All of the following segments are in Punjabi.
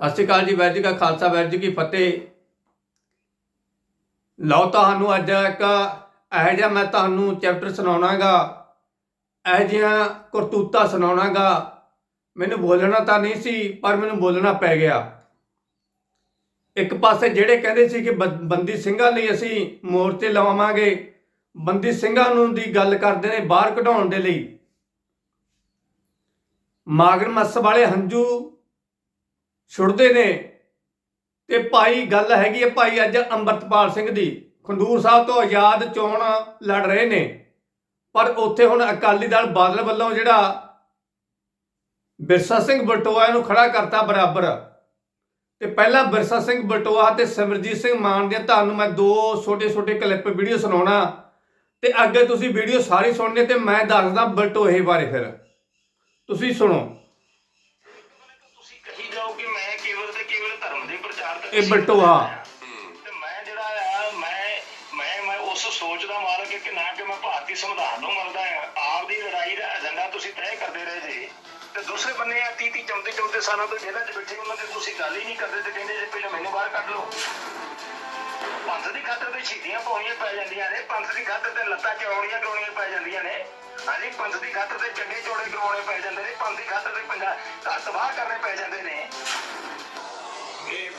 ਸਤਿ ਸ਼੍ਰੀ ਅਕਾਲ ਜੀ ਵੈਰ ਜੀ ਕਾ ਖਾਲਸਾ ਵੈਰ ਕੀ ਫਤਿਹ। ਲਓ ਤੁਹਾਨੂੰ ਅੱਜ ਇੱਕ ਇਹੋ ਜਿਹਾ ਮੈਂ ਤੁਹਾਨੂੰ ਚੈਪਟਰ ਸੁਣਾਉਣਾਗਾ, ਇਹੋ ਜਿਹੀਆਂ ਕਰਤੂਤਾਂ ਸੁਣਾਉਣਾਗਾ। ਮੈਨੂੰ ਬੋਲਣਾ ਤਾਂ ਨਹੀਂ ਸੀ, ਪਰ ਮੈਨੂੰ ਬੋਲਣਾ ਪੈ ਗਿਆ। ਇੱਕ ਪਾਸੇ ਜਿਹੜੇ ਕਹਿੰਦੇ ਸੀ ਕਿ ਬ- ਬੰਦੀ ਸਿੰਘਾਂ ਲਈ ਅਸੀਂ ਮੋਰਚੇ ਲਵਾਵਾਂਗੇ, ਬੰਦੀ ਸਿੰਘਾਂ ਨੂੰ ਦੀ ਗੱਲ ਕਰਦੇ ਨੇ ਬਾਹਰ ਕਢਾਉਣ ਦੇ ਲਈ। ਮਾਗਰ ਮੱਸ ਵਾਲੇ ਹੰਝੂ ਛੁੱਟਦੇ ਨੇ। ਤੇ ਭਾਈ ਗੱਲ ਹੈਗੀ ਹੈ ਭਾਈ ਅੱਜ ਅੰਮ੍ਰਿਤਪਾਲ ਸਿੰਘ ਦੀ। ਖੰਡੂਰ ਸਾਹਿਬ ਤੋਂ ਆਜ਼ਾਦ ਚੋਣ ਲੜ ਰਹੇ ਨੇ। ਪਰ ਉੱਥੇ ਹੁਣ ਅਕਾਲੀ ਦਲ ਬਾਦਲ ਵੱਲੋਂ ਜਿਹੜਾ ਬਿਰਸਾ ਸਿੰਘ ਬਟੋਆ ਨੂੰ ਖੜਾ ਕਰਤਾ ਬਰਾਬਰ। ਤੇ ਪਹਿਲਾਂ ਬਿਰਸਾ ਸਿੰਘ ਬਟੋਆ ਤੇ ਸਿਮਰਜੀਤ ਸਿੰਘ ਮਾਨ ਦੀਆਂ ਤੁਹਾਨੂੰ ਮੈਂ ਦੋ ਛੋਟੇ ਛੋਟੇ ਕਲਿੱਪ ਵੀਡੀਓ ਸੁਣਾਉਣਾ। ਤੇ ਅੱਗੇ ਤੁਸੀਂ ਵੀਡੀਓ ਸਾਰੀ ਸੁਣਨੇ ਤੇ ਮੈਂ ਦੱਸਦਾ ਬਟੋਏ ਬਾਰੇ ਫਿਰ। ਤੁਸੀਂ ਸੁਣੋ। ਇਹ ਬਟੂਆ। ਤੇ ਮੈਂ ਜਿਹੜਾ ਆ, ਮੈਂ ਮੈਂ ਮੈਂ ਉਸ ਸੋਚ ਦਾ ਮਾਲਕ ਹਾਂ ਕਿ ਨਾ ਕਿ ਮੈਂ ਭਾਰਤੀ ਸੰਵਿਧਾਨ ਨੂੰ ਮੰਨਦਾ ਹਾਂ। ਆਪ ਦੀ ਲੜਾਈ ਦਾ ਏਜੰਡਾ ਤੁਸੀਂ ਤੈਅ ਕਰਦੇ ਰਹੇ ਜੀ। ਤੇ ਦੂਸਰੇ ਬੰਨੇ ਆ 30 30 ਚੌਂਤੀ ਚੌਂਤੀ ਸਾਲਾਂ ਤੋਂ ਜੇਲ੍ਹਾਂ 'ਚ ਬੈਠੇ ਉਹਨਾਂ ਤੇ ਤੁਸੀਂ ਗੱਲ ਹੀ ਨਹੀਂ ਕਰਦੇ ਤੇ ਕਹਿੰਦੇ ਜੇ ਪਹਿਲਾਂ ਮੈਨੂੰ ਬਾਹਰ ਕੱਢ ਲਓ। ਪੰਥ ਦੀ ਖਾਤਰ ਤੇ ਸ਼ਹੀਦੀਆਂ ਪਾਉਣੀਆਂ ਪੈ ਜਾਂਦੀਆਂ ਨੇ, ਪੰਥ ਦੀ ਖਾਤਰ ਤੇ ਲੱਤਾਂ ਚੌੜੀਆਂ ਕਰਾਉਣੀਆਂ ਪੈ ਜਾਂਦੀਆਂ ਨੇ। ਹਾਂਜੀ, ਪੰਥ ਦੀ ਖਾਤਰ ਤੇ ਚੰਗੇ ਚੌੜੇ ਕਰਵਾਉਣੇ ਪੈ ਜਾਂਦੇ ਨੇ, ਪੰਥ ਦੀ ਖਾਤਰ ਤੇ ਪੰਜਾਬ ਘਰ ਤਬਾਹ ਕਰਨੇ ਪੈ ਜਾਂਦੇ ਨੇ।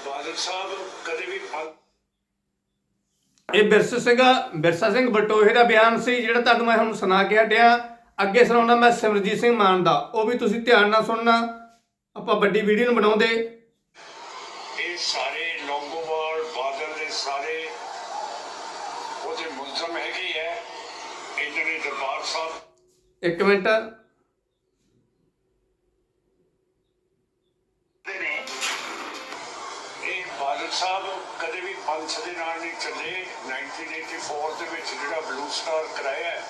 ਬਾਦਲ ਸਾਹਿਬ ਕਦੇ ਵੀ ਪੰਥ ਇਹ ਬਿਰਸਾ ਸਿੰਘ ਬਿਰਸਾ ਸਿੰਘ ਬਟੋਹੇ ਦਾ ਬਿਆਨ ਸੀ ਜਿਹੜਾ ਤੁਹਾਨੂੰ ਮੈਂ ਹੁਣ ਸੁਣਾ ਕੇ ਹਟਿਆ। ਅੱਗੇ ਸੁਣਾਉਣਾ ਮੈਂ ਸਿਮਰਜੀਤ ਸਿੰਘ ਮਾਨ ਦਾ। ਉਹ ਵੀ ਤੁਸੀਂ ਧਿਆਨ ਨਾਲ ਸੁਣਨਾ। ਆਪਾਂ ਵੱਡੀ ਵੀਡੀਓ ਨੂੰ ਬਣਾਉਂਦੇ। ਇਹ ਸਾਰੇ ਲੌਂਗੋਵਾਲ ਬਾਦਲ ਦੇ ਸਾਰੇ ਉਹਦੇ ਮੁਲਜ਼ਮ ਹੈਗੇ ਹੈ ਇਹਨਾਂ ਨੇ ਦਰਬਾਰ ਸਾਹਿਬ ਇੱਕ ਮਿੰਟ। ਸਾਹਿਬ ਕਦੇ ਵੀ ਪੰਥ ਦੇ ਨਾਲ ਨਹੀਂ ਚੱਲੇ। 1984 ਦੇ ਵਿੱਚ ਜਿਹੜਾ ਬਲੂ ਸਟਾਰ ਕਰਾਇਆ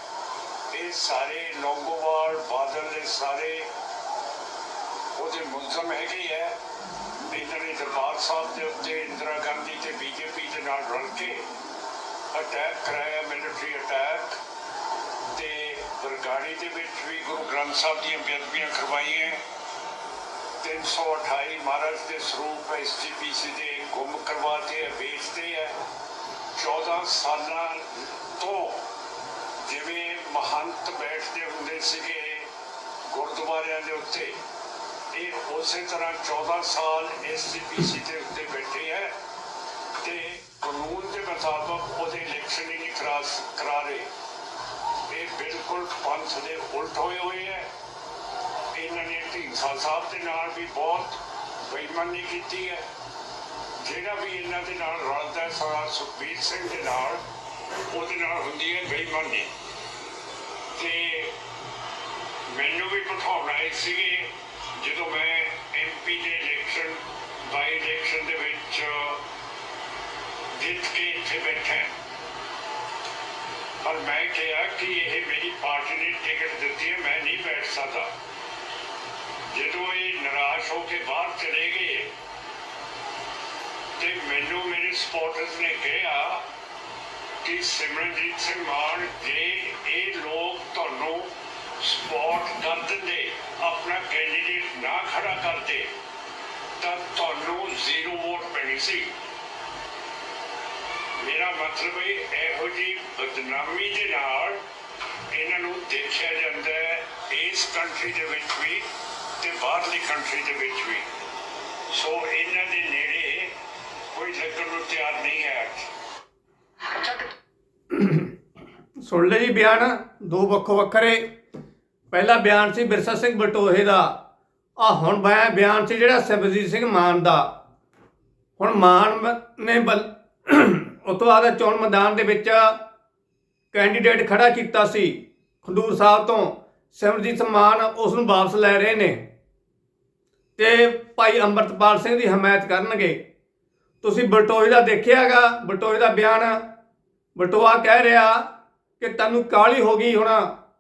ਇਹ ਸਾਰੇ ਲੌਂਗੋਵਾਲ, ਬਾਦਲ ਦੇ ਸਾਰੇ ਉਹਦੇ ਮੁਲਜ਼ਮ ਹੈਗੇ ਹੈ ਇਹਨਾਂ ਨੇ ਦਰਬਾਰ ਸਾਹਿਬ ਦੇ ਉੱਤੇ ਇੰਦਰਾ ਗਾਂਧੀ ਤੇ ਬੀਜੇਪੀ ਦੇ ਨਾਲ ਰਲ ਕੇ ਅਟੈਕ ਕਰਾਇਆ ਮਿਲਟਰੀ ਅਟੈਕ ਤੇ ਬਰਗਾੜੀ ਦੇ ਵਿੱਚ ਵੀ ਗੁਰੂ ਗ੍ਰੰਥ ਸਾਹਿਬ ਦੀਆਂ ਬੇਅਦਬੀਆਂ ਕਰਵਾਈਆਂ। 328 ਮਹਾਰਾਜ ਦੇ ਸਰੂਪ ਐਸਜੀਪੀਸੀ ਦੇ ਗੁੰਮ ਕਰਵਾਤੇ ਹੈ ਵੇਚਦੇ ਹੈ। 14 ਸਾਲਾਂ ਤੋਂ ਜਿਵੇਂ ਮਹੰਤ ਬੈਠਦੇ ਹੁੰਦੇ ਸੀਗੇ ਗੁਰਦੁਆਰਿਆਂ ਦੇ ਉੱਤੇ, ਇਹ ਉਸੇ ਤਰ੍ਹਾਂ 14 ਸਾਲ ਐਸਜੀਪੀਸੀ ਦੇ ਉੱਤੇ ਬੈਠੇ ਹੈ ਤੇ ਕਾਨੂੰਨ ਦੇ ਮੁਤਾਬਕ ਉਹਦੇ ਇਲੈਕਸ਼ਨ ਹੀ ਨਹੀਂ ਕਰਾ ਕਰਾ ਰਹੇ। ਇਹ ਬਿਲਕੁਲ ਪੰਥ ਦੇ ਉਲਟ ਹੋਏ ਹੋਏ ਹੈ। ਨੇ ਢੀਂਸਾ ਸਾਹਿਬ ਦੇ ਨਾਲ ਵੀ ਬਹੁਤ ਬੇਈਮਾਨੀ ਕੀਤੀ ਹੈ। ਜਿਹੜਾ ਵੀ ਇਹਨਾਂ ਦੇ ਨਾਲ ਰਲਦਾ ਹੈ, ਸਾਰਾ ਸੁਖਬੀਰ ਸਿੰਘ ਦੇ ਨਾਲ, ਉਹਦੇ ਨਾਲ ਹੁੰਦੀ ਹੈ ਬੇਈਮਾਨੀ। ਤੇ ਮੈਨੂੰ ਵੀ ਬਿਠਾਉਣ ਸੀਗੇ ਜਦੋਂ ਮੈਂ ਐਮਪੀ ਦੇ ਇਲੈਕਸ਼ਨ ਬਾਈ ਇਲੈਕਸ਼ਨ ਦੇ ਵਿੱਚ ਜਿੱਤ ਕੇ ਇੱਥੇ ਬੈਠਾ। ਪਰ ਮੈਂ ਕਿਹਾ ਕਿ ਇਹ ਮੇਰੀ ਪਾਰਟੀ ਨੇ ਟਿਕਟ ਦਿੱਤੀ ਹੈ, ਮੈਂ ਨਹੀਂ ਬੈਠ ਸਕਦਾ। ਜਦੋਂ ਇਹ ਨਿਰਾਸ਼ ਹੋ ਕੇ ਬਾਹਰ ਚਲੇ ਗਏ ਤੇ ਮੈਨੂੰ ਮੇਰੇ ਸਪੋਰਟਰਸ ਨੇ ਕਿਹਾ ਕਿ ਸਿਮਰਨਜੀਤ ਸਿੰਘ ਮਾਨ, ਜੇ ਇਹ ਲੋਕ ਤੁਹਾਨੂੰ ਸਪੋਰਟ ਕਰ ਦਿੰਦੇ, ਆਪਣਾ ਕੈਂਡੀਡੇਟ ਨਾ ਖੜਾ ਕਰਦੇ ਤਾਂ ਤੁਹਾਨੂੰ ਜ਼ੀਰੋ ਵੋਟ ਪੈਣੀ ਸੀ। ਮੇਰਾ ਮਤਲਬ ਹੈ ਇਹੋ ਜੀ ਬਦਨਾਮੀ ਦੇ ਨਾਲ ਇਹਨਾਂ ਨੂੰ ਦੇਖਿਆ ਜਾਂਦਾ ਹੈ, ਇਸ ਕੰਟਰੀ ਦੇ ਵਿੱਚ ਵੀ ਤੇ ਬਾਹਰਲੀ ਕੰਟਰੀ ਦੇ ਵਿੱਚ ਵੀ। ਸੋ ਇਹਨਾਂ ਦੇ ਨੇੜੇ ਕੋਈ ਲੱਗਣ ਨੂੰ ਤਿਆਰ ਨਹੀਂ ਹੈ। ਅੱਜ ਸੁਣ ਲੈ ਜੀ ਬਿਆਨ, ਦੋ ਵੱਖੋ ਵੱਖਰੇ। ਪਹਿਲਾ ਬਿਆਨ ਸੀ ਬਿਰਸਾ ਸਿੰਘ ਬਟੋਹੇ ਦਾ। ਆ ਹੁਣ ਮੈਂ ਬਿਆਨ ਸੀ ਜਿਹੜਾ ਸਿਮਰਜੀਤ ਸਿੰਘ ਮਾਨ ਦਾ। ਹੁਣ ਮਾਨ ਨੇ ਬਲ ਉਹ ਤੋਂ ਬਾਅਦ ਚੋਣ ਮੈਦਾਨ ਦੇ ਵਿੱਚ ਕੈਂਡੀਡੇਟ ਖੜਾ ਕੀਤਾ ਸੀ। ਖੰਡੂਰ ਸਾਹਿਬ ਤੋਂ। ਸਿਮਰਜੀਤ ਮਾਨ ਉਸ ਨੂੰ ਵਾਪਸ ਲੈ ਰਹੇ ਨੇ। ਤੇ ਭਾਈ ਅੰਮ੍ਰਿਤਪਾਲ ਸਿੰਘ ਦੀ ਹਮਾਇਤ ਕਰਨਗੇ। ਤੁਸੀਂ ਬਲਟੋਏ ਦਾ ਦੇਖਿਆਗਾ ਬਟੋਏ ਦਾ ਬਿਆਨ। ਬਟੋਆ ਕਹਿ ਰਿਹਾ ਕਿ ਤੈਨੂੰ ਕਾਲੀ ਹੋ ਗਈ ਹੁਣ,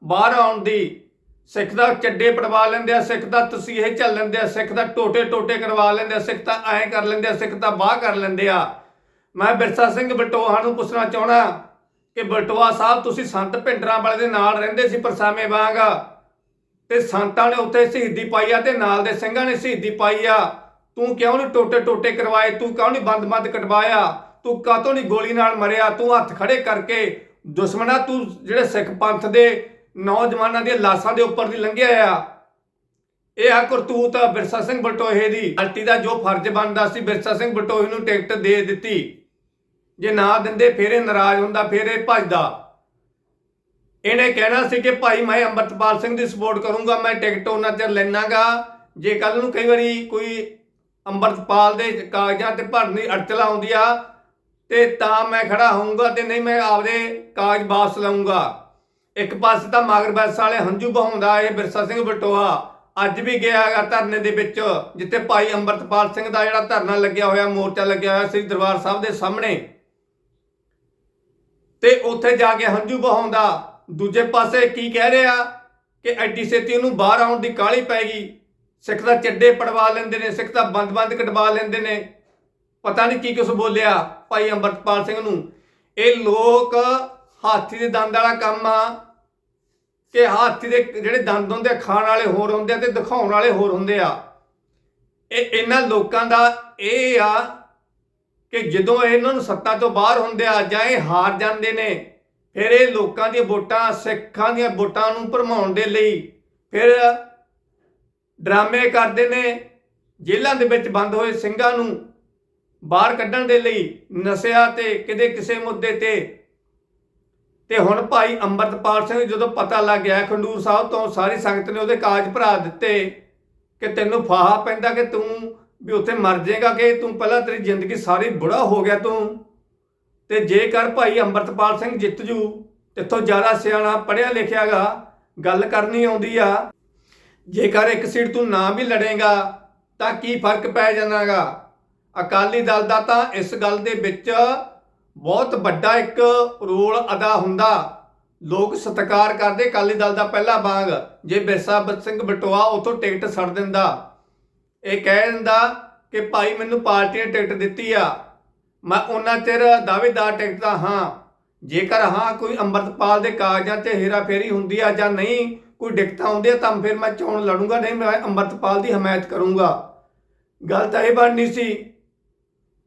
ਬਾਹਰ ਆਉਣ ਦੀ। ਸਿੱਖ ਦਾ ਚੱਡੇ ਪੜਵਾ ਲੈਂਦੇ ਆ, ਸਿੱਖ ਦਾ ਤਸੀਹੇ ਝੱਲ ਲੈਂਦੇ ਆ, ਸਿੱਖ ਦਾ ਟੋਟੇ ਟੋਟੇ ਕਰਵਾ ਲੈਂਦੇ ਆ, ਸਿੱਖ ਤਾਂ ਐਂ ਕਰ ਲੈਂਦੇ ਆ, ਸਿੱਖ ਤਾਂ ਬਾਹ ਕਰ ਲੈਂਦੇ ਆ। ਮੈਂ ਬਿਰਸਾ ਸਿੰਘ ਬਟੋਹਾ ਨੂੰ ਪੁੱਛਣਾ ਚਾਹਣਾ ਕਿ ਬਟੋਆ ਸਾਹਿਬ, ਤੁਸੀਂ ਸੰਤ ਭਿੰਡਰਾਂ ਵਾਲੇ ਦੇ ਨਾਲ ਰਹਿੰਦੇ ਸੀ ਪਰਸਾਵੇਂ ਵਾਂਗ ਤੇ ਸੰਤਾਂ ਨੇ ਉੱਥੇ ਸ਼ਹੀਦੀ ਪਾਈ ਆ ਤੇ ਨਾਲ ਦੇ ਸਿੰਘਾਂ ਨੇ ਸ਼ਹੀਦੀ ਪਾਈ ਆ। ਤੂੰ ਕਿਉਂ ਨਹੀਂ ਟੋਟੇ ਟੋਟੇ ਕਰਵਾਏ? ਤੂੰ ਕਿਉਂ ਨਹੀਂ ਬੰਦ ਬੰਦ ਕਟਵਾਇਆ? ਤੂੰ ਕਾਤੋਂ ਨਹੀਂ ਗੋਲੀ ਨਾਲ ਮਰਿਆ? ਤੂੰ ਹੱਥ ਖੜੇ ਕਰਕੇ ਦੁਸ਼ਮਣਾ ਤੂੰ ਜਿਹੜੇ ਸਿੱਖ ਪੰਥ ਦੇ ਨੌਜਵਾਨਾਂ ਦੀਆਂ ਲਾਸ਼ਾਂ ਦੇ ਉੱਪਰ ਦੀ ਲੰਘਿਆ ਆ। ਇਹ ਆ ਕਰਤੂਤ ਬਿਰਸਾ ਸਿੰਘ ਬਟੋਹੇ ਦੀ। ਪਾਰਟੀ ਦਾ ਜੋ ਫਰਜ਼ ਬਣਦਾ ਸੀ, ਬਿਰਸਾ ਸਿੰਘ ਬਟੋਹੇ ਨੂੰ ਟਿਕਟ ਦੇ ਦਿੱਤੀ। ਜੇ ਨਾ ਦਿੰਦੇ, ਫਿਰ ਇਹ ਨਾਰਾਜ਼ ਹੁੰਦਾ, ਫਿਰ ਇਹ ਭੱਜਦਾ। ਇਹਨੇ ਕਹਿਣਾ ਸੀ ਕਿ ਭਾਈ ਮੈਂ ਅੰਮ੍ਰਿਤਪਾਲ ਸਿੰਘ ਦੀ ਸਪੋਰਟ ਕਰੂੰਗਾ, ਮੈਂ ਟਿਕਟ ਉਹਨਾਂ ਚਿਰ ਲੈਣਾਗਾ। ਜੇ ਕੱਲ ਨੂੰ ਕਈ ਵਾਰੀ ਕੋਈ ਅੰਮ੍ਰਿਤਪਾਲ ਦੇ ਕਾਗਜ਼ਾਂ ਤੇ ਭਰਨ ਦੀ ਅੜਚਲ ਆਉਂਦੀ ਆ, ਤੇ ਤਾਂ ਮੈਂ ਖੜਾ ਹੋਊਂਗਾ ਤੇ ਨਹੀਂ ਮੈਂ ਆਪਦੇ ਕਾਗਜ਼ ਵਾਪਸ ਲਵਾਂਗਾ ਇੱਕ ਪਾਸੇ ਤਾਂ ਮਗਰ ਬੱਸ ਵਾਲੇ ਹੰਝੂ ਬਹਾਉਂਦਾ ਇਹ ਬਿਰਸਾ ਸਿੰਘ ਬਟੋਆ, ਅੱਜ ਵੀ ਗਿਆ ਹੈਗਾ ਧਰਨੇ ਦੇ ਵਿੱਚ, ਜਿੱਥੇ ਭਾਈ ਅੰਮ੍ਰਿਤਪਾਲ ਸਿੰਘ ਦਾ ਜਿਹੜਾ ਧਰਨਾ ਲੱਗਿਆ ਹੋਇਆ, ਮੋਰਚਾ ਲੱਗਿਆ ਹੋਇਆ ਸ੍ਰੀ ਦਰਬਾਰ ਸਾਹਿਬ ਦੇ ਸਾਹਮਣੇ। ਤੇ ਉੱਥੇ ਜਾ ਕੇ ਹੰਝੂ ਬਹਾਉਂਦਾ ਦੂਜੇ ਪਾਸੇ ਕੀ ਕਹਿ ਰਿਹਾ ਕਿ ਐਡੀ ਛੇਤੀ ਉਹਨੂੰ ਬਾਹਰ ਆਉਣ ਦੀ ਕਾਹਲੀ ਪੈ ਗਈ? ਸਿੱਖ ਦਾ ਚੱਡੇ ਪੜਵਾ ਲੈਂਦੇ ਨੇ, ਸਿੱਖ ਦਾ ਬੰਦ-ਬੰਦ ਕਟਵਾ ਲੈਂਦੇ ਨੇ। ਪਤਾ ਨਹੀਂ ਕੀ ਕੁਛ ਬੋਲਿਆ ਭਾਈ ਅੰਮ੍ਰਿਤਪਾਲ ਸਿੰਘ ਨੂੰ। ਇਹ ਲੋਕ ਹਾਥੀ ਦੇ ਦੰਦ ਵਾਲਾ ਕੰਮ ਆ। ਕਿ ਹਾਥੀ ਦੇ ਜਿਹੜੇ ਦੰਦ ਹੁੰਦੇ ਆ, ਖਾਣ ਵਾਲੇ ਹੋਰ ਹੁੰਦੇ ਆ ਤੇ ਦਿਖਾਉਣ ਵਾਲੇ ਹੋਰ ਹੁੰਦੇ ਆ। ਇਹ ਇਹਨਾਂ ਲੋਕਾਂ ਦਾ ਇਹ ਆ ਕਿ ਜਦੋਂ ਇਹਨਾਂ ਨੂੰ ਸੱਤਾ ਤੋਂ ਬਾਹਰ ਹੁੰਦੇ ਆ ਜਾਂ ਇਹ ਹਾਰ ਜਾਂਦੇ ਨੇ ਫਿਰ ਇਹ ਲੋਕਾਂ ਦੀਆਂ ਵੋਟਾਂ, ਸਿੱਖਾਂ ਦੀਆਂ ਵੋਟਾਂ ਨੂੰ ਭਰਮਾਉਣ ਦੇ ਲਈ ਫਿਰ ਡਰਾਮੇ ਕਰਦੇ ਨੇ, ਜੇਲ੍ਹਾਂ ਦੇ ਵਿੱਚ ਬੰਦ ਹੋਏ ਸਿੰਘਾਂ ਨੂੰ ਬਾਹਰ ਕੱਢਣ ਦੇ ਲਈ ਨਸਿਆ ਤੇ ਕਿਤੇ ਕਿਸੇ ਮੁੱਦੇ ਤੇ। ਤੇ ਹੁਣ ਭਾਈ ਅੰਮ੍ਰਿਤਪਾਲ ਸਿੰਘ ਜਦੋਂ ਪਤਾ ਲੱਗ ਗਿਆ, ਖੰਡੂਰ ਸਾਹਿਬ ਤੋਂ ਸਾਰੀ ਸੰਗਤ ਨੇ ਉਹਦੇ ਕਾਗਜ਼ ਭਰਾ ਦਿੱਤੇ ਕਿ ਤੈਨੂੰ ਫਾਹਾ ਪੈਂਦਾ ਕਿ ਤੂੰ ਵੀ ਉੱਥੇ ਮਰ ਜਾਏਗਾ ਕਿ ਤੂੰ ਪਹਿਲਾਂ ਤੇਰੀ ਜ਼ਿੰਦਗੀ ਸਾਰੀ ਬੁੜਾ ਹੋ ਗਿਆ ਤੂੰ। ਤੇ ਜੇਕਰ ਭਾਈ ਅੰਮ੍ਰਿਤਪਾਲ ਸਿੰਘ ਜਿੱਤ ਜੂ ਤੇਥੋਂ ਜ਼ਿਆਦਾ ਸਿਆਣਾ ਪੜਿਆ ਲਿਖਿਆਗਾ, ਗੱਲ ਕਰਨੀ ਆਉਂਦੀ ਆ। ਜੇਕਰ ਇੱਕ ਸੀਟ ਤੂੰ ਨਾ ਵੀ ਲੜੇਗਾ, ਤਾਂ ਕੀ ਫ਼ਰਕ ਪੈ ਜਾਣਾਗਾ? ਅਕਾਲੀ ਦਲ ਦਾ ਤਾਂ ਇਸ ਗੱਲ ਦੇ ਵਿੱਚ ਬਹੁਤ ਵੱਡਾ ਇੱਕ ਰੋਲ ਅਦਾ ਹੁੰਦਾ। ਲੋਕ ਸਤਿਕਾਰ ਕਰਦੇ ਅਕਾਲੀ ਦਲ ਦਾ ਪਹਿਲਾ ਬਾਗ ਜੇ ਬਿਰਸਾ ਸਿੰਘ ਬਟੋਆ ਉਥੋਂ ਟਿਕਟ ਛੱਡ ਦਿੰਦਾ। ਇਹ ਕਹਿ ਦਿੰਦਾ ਕਿ ਭਾਈ ਮੈਨੂੰ ਪਾਰਟੀ ਨੇ ਟਿਕਟ ਦਿੱਤੀ ਆ। ਮੈਂ ਉਹਨਾਂ ਚਿਰ ਦਾਅਵੇਦਾਰ ਟਿਕਦਾ ਹਾਂ। ਜੇਕਰ ਹਾਂ, ਕੋਈ ਅੰਮ੍ਰਿਤਪਾਲ ਦੇ ਕਾਗਜ਼ਾਂ 'ਚ ਹੇਰਾਫੇਰੀ ਹੁੰਦੀ ਆ ਜਾਂ ਨਹੀਂ, ਕੋਈ ਦਿੱਕਤਾਂ ਆਉਂਦੀਆਂ, ਤਾਂ ਫਿਰ ਮੈਂ ਚੋਣ ਲੜੂੰਗਾ, ਨਹੀਂ, ਮੈਂ ਅੰਮ੍ਰਿਤਪਾਲ ਦੀ ਹਮਾਇਤ ਕਰੂੰਗਾ। ਗੱਲ ਤਾਂ ਇਹ ਬਣਨੀ ਸੀ।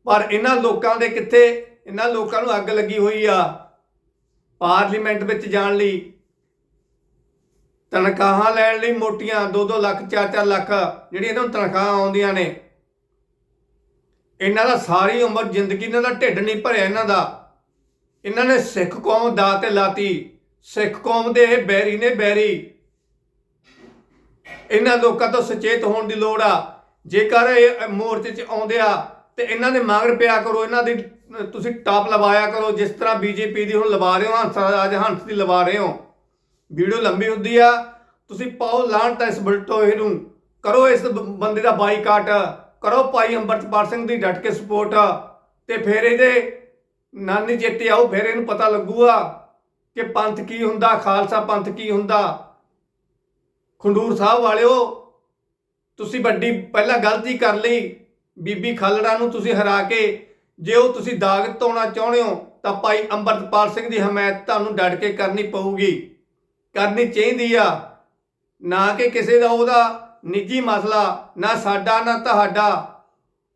ਪਰ ਇਹਨਾਂ ਲੋਕਾਂ ਦੇ ਕਿੱਥੇ, ਇਹਨਾਂ ਲੋਕਾਂ ਨੂੰ ਅੱਗ ਲੱਗੀ ਹੋਈ ਆ। ਪਾਰਲੀਮੈਂਟ ਵਿੱਚ ਜਾਣ ਲਈ, ਤਨਖਾਹਾਂ ਲੈਣ ਲਈ ਮੋਟੀਆਂ 2-2 ਲੱਖ 4-4 ਲੱਖ, ਜਿਹੜੀਆਂ ਇਹਨਾਂ ਨੂੰ ਤਨਖਾਹਾਂ ਆਉਂਦੀਆਂ ਨੇ। ਇਹਨਾਂ ਦਾ ਸਾਰੀ ਉਮਰ ਜ਼ਿੰਦਗੀ ਇਹਨਾਂ ਦਾ ਢਿੱਡ ਨਹੀਂ ਭਰਿਆ ਇਹਨਾਂ ਦਾ। ਇਹਨਾਂ ਨੇ ਸਿੱਖ ਕੌਮ ਦਾ ਤੇ ਲਾਤੀ। ਸਿੱਖ ਕੌਮ ਦੇ ਇਹ ਬੈਰੀ ਨੇ ਬੈਰੀ। ਇਹਨਾਂ ਲੋਕਾਂ ਤੋਂ ਸੁਚੇਤ ਹੋਣ ਦੀ ਲੋੜ ਆ। ਜੇਕਰ ਇਹ ਮੋਰਚੇ 'ਚ ਆਉਂਦੇ ਆ, ਤੇ ਇਹਨਾਂ ਦੇ ਮਗਰ ਪਿਆ ਕਰੋ, ਇਹਨਾਂ ਦੀ, ਤੁਸੀਂ ਟਾਪ ਲਵਾਇਆ ਕਰੋ, ਜਿਸ ਤਰ੍ਹਾਂ ਬੀਜੇਪੀ ਦੀ ਹੁਣ ਲਵਾ ਰਹੇ ਹੋ, ਹੰਸ ਰਾਜ ਹੰਸ ਦੀ ਲਵਾ ਰਹੇ ਹੋ। ਵੀਡੀਓ ਲੰਬੀ ਹੁੰਦੀ ਆ। ਤੁਸੀਂ ਪਾਓ ਲਾਣ ਤਾਂ ਇਸ ਬਲਟੋਏ ਨੂੰ। ਕਰੋ ਇਸ ਬੰਦੇ ਦਾ ਬਾਈਕਾਟ। ਕਰੋ ਭਾਈ ਅੰਮ੍ਰਿਤਪਾਲ ਸਿੰਘ ਦੀ ਡਟ ਕੇ ਸਪੋਰਟ ਤੇ ਫਿਰ ਇਹਦੇ ਨਾਨੀ ਚੇਤੇ ਆਓ, ਫਿਰ ਇਹਨੂੰ ਪਤਾ ਲੱਗੂਗਾ ਕਿ ਪੰਥ ਕੀ ਹੁੰਦਾ, ਖਾਲਸਾ ਪੰਥ ਕੀ ਹੁੰਦਾ। ਖੰਡੂਰ ਸਾਹਿਬ ਵਾਲਿਓ, ਤੁਸੀਂ ਵੱਡੀ ਪਹਿਲਾਂ ਗਲਤੀ ਕਰ ਲਈ, ਬੀਬੀ ਖਾਲੜਾ ਨੂੰ ਤੁਸੀਂ ਹਰਾ ਕੇ, ਜੇ ਉਹ ਤੁਸੀਂ ਦਾਗ ਧੋਣਾ ਚਾਹੁੰਦੇ ਹੋ, ਤਾਂ ਭਾਈ ਅੰਮ੍ਰਿਤਪਾਲ ਸਿੰਘ ਦੀ ਹਮਾਇਤ ਤੁਹਾਨੂੰ ਡਟ ਕੇ ਕਰਨੀ ਪਊਗੀ। ਕਰਨੀ ਚਾਹੀਦੀ ਆ, ਨਾ ਕਿ ਕਿਸੇ ਦਾ ਉਹਦਾ ਨਿੱਜੀ ਮਸਲਾ, ਨਾ ਸਾਡਾ, ਨਾ ਤੁਹਾਡਾ।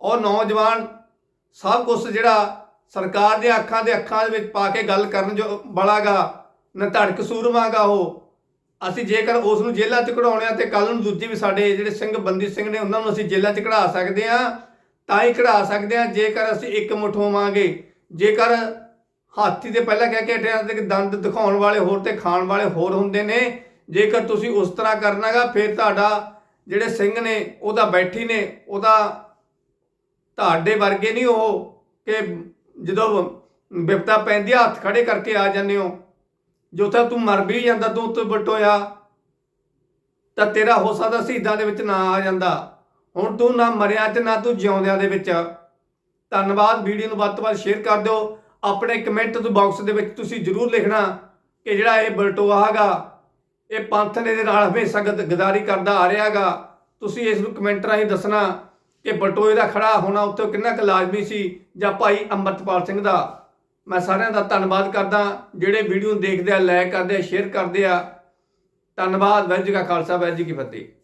ਉਹ ਨੌਜਵਾਨ ਸਭ ਕੁਝ ਜਿਹੜਾ ਸਰਕਾਰ ਦੇ ਅੱਖਾਂ ਦੇ ਅੱਖਾਂ ਦੇ ਵਿੱਚ ਪਾ ਕੇ ਗੱਲ ਕਰਨ ਜੋ ਬੜਾਗਾ ਨਾ ਧੜਕ ਸੂਰਮਾਗਾ ਉਹ। ਅਸੀਂ ਜੇਕਰ ਉਸ ਨੂੰ ਜੇਲ੍ਹਾਂ 'ਚ ਕਢਾਉਣੇ ਆ ਤੇ ਕੱਲ ਨੂੰ ਦੂਜੀ ਵੀ ਸਾਡੇ ਜਿਹੜੇ ਸਿੰਘ, ਬੰਦੀ ਸਿੰਘ ਨੇ ਉਹਨਾਂ ਨੂੰ ਅਸੀਂ ਜੇਲ੍ਹਾਂ 'ਚ ਕਢਾ ਸਕਦੇ ਆ, ਤਾਂ ਹੀ ਕਢਾ ਸਕਦੇ ਆ। ਜੇਕਰ ਅਸੀਂ ਇੱਕ ਮੁੱਠ ਹੋਵਾਂਗੇ, ਜੇਕਰ ਹਾਥੀ ਦੇ ਪਹਿਲਾਂ ਕਹਿ ਕੇ ਹਟਿਆ ਤੇ ਦੰਦ ਦਿਖਾਉਣ ਵਾਲੇ ਹੋਰ ਤੇ ਖਾਣ ਵਾਲੇ ਹੋਰ ਹੁੰਦੇ ਨੇ, ਜੇਕਰ ਤੁਸੀਂ ਉਸ ਤਰ੍ਹਾਂ ਕਰਨਾਗਾ, ਫਿਰ ਤੁਹਾਡਾ ਜਿਹੜੇ ਸਿੰਘ ਨੇ, ਉਹਦਾ ਬੈਠੀ ਨੇ, ਉਹਦਾ ਤੁਹਾਡੇ ਵਰਗੇ ਨਹੀਂ ਉਹ ਕਿ ਜਦੋਂ ਵਿਪਤਾ ਪੈਂਦੀ ਹੱਥ ਖੜੇ ਕਰਕੇ ਆ ਜਾਂਦੇ ਹੋ। ਜੋ ਤਾਂ ਤੂੰ ਮਰ ਵੀ ਜਾਂਦਾ, ਤੂੰ ਉੱਤੇ ਬਟੋਇਆ, ਤਾਂ ਤੇਰਾ ਹੋ ਸਕਦਾ ਸ਼ਹੀਦਾਂ ਦੇ ਵਿੱਚ ਨਾ ਆ ਜਾਂਦਾ। ਹੁਣ ਤੂੰ ਨਾ ਮਰਿਆ ਤੇ ਨਾ ਤੂੰ ਜਿਉਂਦਿਆਂ ਦੇ ਵਿੱਚ। ਧੰਨਵਾਦ, ਵੀਡੀਓ ਨੂੰ ਵੱਧ ਤੋਂ ਵੱਧ ਸ਼ੇਅਰ ਕਰ ਦਿਓ। ਆਪਣੇ ਕਮੈਂਟ ਦੇ ਬਾਕਸ ਦੇ ਵਿੱਚ ਤੁਸੀਂ ਜਰੂਰ ਲਿਖਣਾ ਕਿ ਜਿਹੜਾ ਇਹ ਬਲਟੋਆ ਹੈਗਾ ਇਹ ਪੰਥ ਨੇ ਦੇ ਨਾਲ ਹਮੇਸ਼ਾ ਗਦ- ਗਦਾਰੀ ਕਰਦਾ ਆ ਰਿਹਾਗਾ ਤੁਸੀਂ ਇਸ ਨੂੰ ਕਮੈਂਟ ਰਾਹੀਂ ਦੱਸਣਾ ਕਿ ਬਟੋਏ ਦਾ ਖੜਾ ਹੋਣਾ ਉੱਤੇ ਕਿੰਨਾ ਕੁ ਲਾਜ਼ਮੀ ਸੀ ਜਾਂ ਭਾਈ ਅੰਮ੍ਰਿਤਪਾਲ ਸਿੰਘ ਦਾ। ਮੈਂ ਸਾਰਿਆਂ ਦਾ ਧੰਨਵਾਦ ਕਰਦਾ। ਜਿਹੜੇ ਵੀਡੀਓ ਨੂੰ ਦੇਖਦੇ ਆ ਲਾਈਕ ਕਰਦੇ ਆ ਸ਼ੇਅਰ ਕਰਦੇ ਆ। ਧੰਨਵਾਦ, ਵਾਹਿਗੁਰੂ ਜੀ ਕਾ ਖਾਲਸਾ, ਵਾਹਿਗੁਰੂ ਜੀ ਕੀ ਫਤਿਹ।